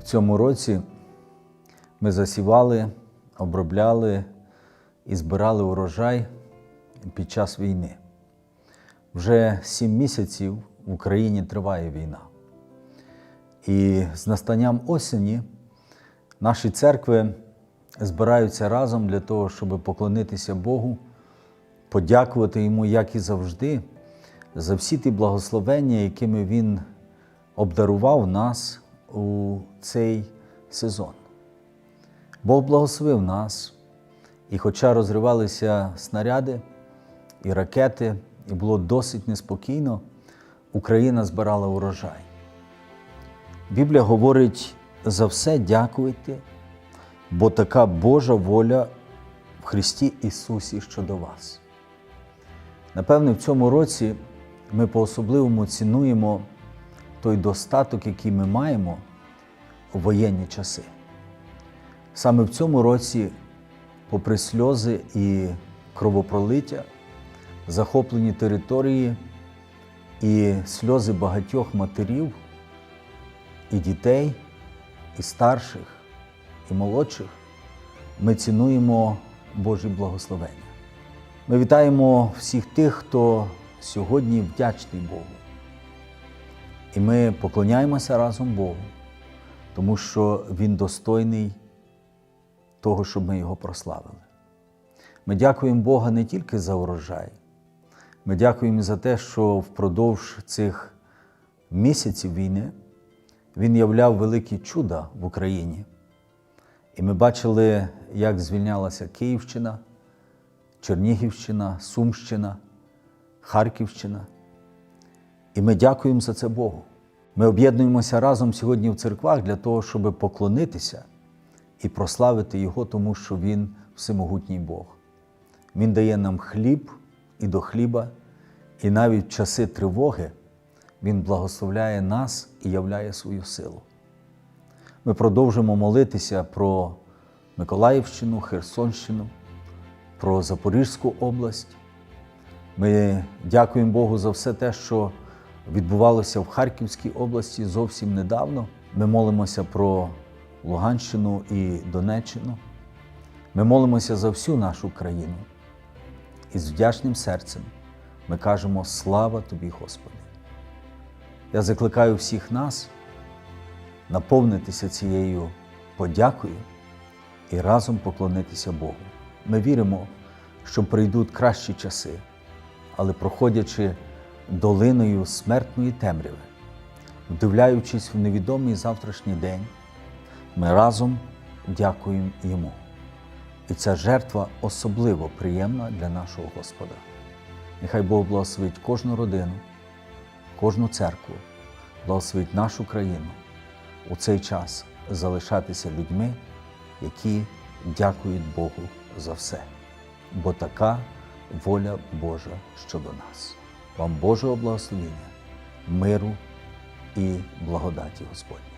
В цьому році ми засівали, обробляли і збирали урожай під час війни. Вже сім місяців в Україні триває війна. І з настанням осені наші церкви збираються разом для того, щоб поклонитися Богу, подякувати Йому, як і завжди, за всі ті благословення, якими Він обдарував нас у цей сезон. Бог благословив нас, і хоча розривалися снаряди і ракети, і було досить неспокійно, Україна збирала урожай. Біблія говорить за все дякуйте, бо така Божа воля в Христі Ісусі щодо вас. Напевне, в цьому році ми по-особливому цінуємо той достаток, який ми маємо у воєнні часи. Саме в цьому році, попри сльози і кровопролиття, захоплені території і сльози багатьох матерів, і дітей, і старших, і молодших, ми цінуємо Божі благословення. Ми вітаємо всіх тих, хто сьогодні вдячний Богу. І ми поклоняємося разом Богу, тому що Він достойний того, щоб ми його прославили. Ми дякуємо Бога не тільки за урожай, ми дякуємо за те, що впродовж цих місяців війни Він являв великі чуда в Україні. І ми бачили, як звільнялася Київщина, Чернігівщина, Сумщина, Харківщина. І ми дякуємо за це Богу. Ми об'єднуємося разом сьогодні в церквах для того, щоб поклонитися і прославити Його, тому що Він всемогутній Бог. Він дає нам хліб і до хліба, і навіть в часи тривоги Він благословляє нас і являє свою силу. Ми продовжимо молитися про Миколаївщину, Херсонщину, про Запорізьку область. Ми дякуємо Богу за все те, що відбувалося в Харківській області зовсім недавно. Ми молимося про Луганщину і Донеччину. Ми молимося за всю нашу країну. І з вдячним серцем ми кажемо слава тобі, Господи. Я закликаю всіх нас наповнитися цією подякою і разом поклонитися Богу. Ми віримо, що прийдуть кращі часи, але проходячи долиною смертної темряви, вдивляючись в невідомий завтрашній день, ми разом дякуємо Йому. І ця жертва особливо приємна для нашого Господа. Нехай Бог благословить кожну родину, кожну церкву, благословить нашу країну у цей час залишатися людьми, які дякують Богу за все. Бо така воля Божа щодо нас. Вам Божого благословення, миру і благодаті Господь.